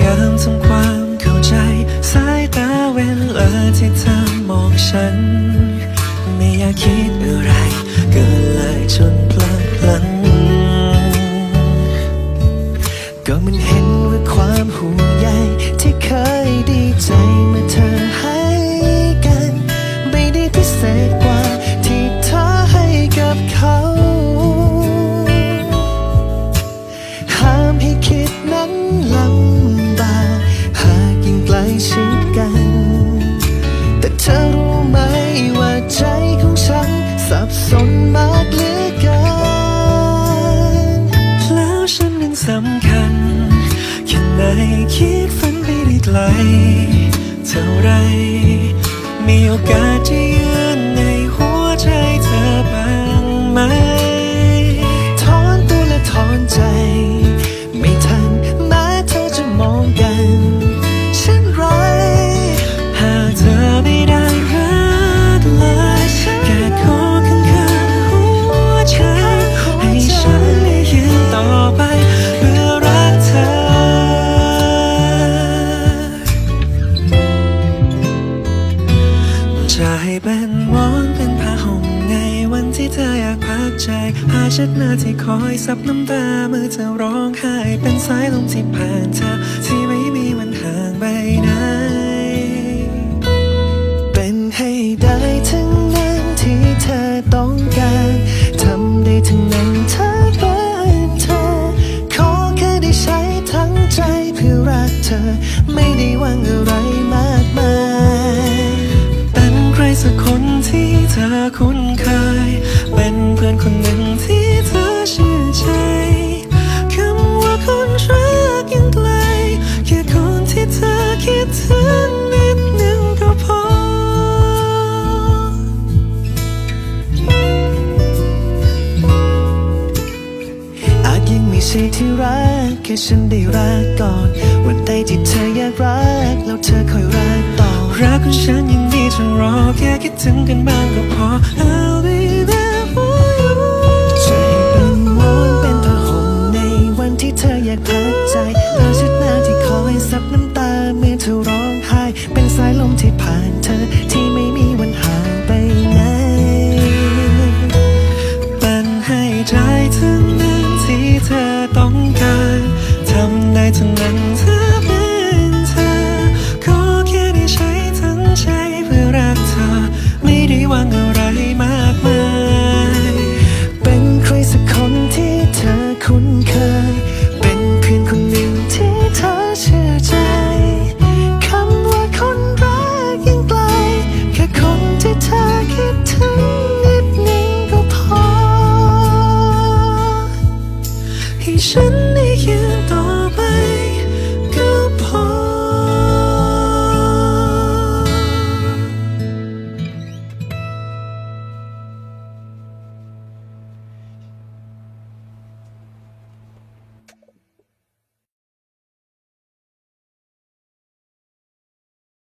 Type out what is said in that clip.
ยามทำความเข้าใจ สายตาเวลาที่เธอมองฉัน ไม่อยากคิดอะไรก็เลยจนพลิดเพลินก็มันเห็นว่าความห่วงใยที่เคยดีใจเมื่อเธอให้กัน ไม่ได้พิเศษกว่าที่เธอให้กับเขาห้ามให้คิดนั้น มีโอก เป็นหมอนเป็นผ้าห่มในวันที่เธออยากพักใจผ้าเช็ดหน้าที่คอยซับน้ำตาเมื่อเธอร้องไห้เป็นสายลมที่ผ่านเธอที่ไม่มีวันห่างไปไหนเป็น ทีที่รักแค่ฉันได้รักก่อน วันใดที่เธออยากรัก แล้วเธอคอยรักต่อ รักของฉันยังมีจนรอ แค่คิดถึงกันบ้างก็พอ I'll be there for you จะให้เป็นมอนเป็นผ้าห่มในวันที่เธออยากพักใจเธอชุดหน้าที่คอยซับน้ำตาเมื่อเธอร้องไห้ เป็นสายลมที่ผ่านเธอที่ไม่มีวันห่างไปไหนเป็นให้ใจถึง ฉันได้ยืนต่อไป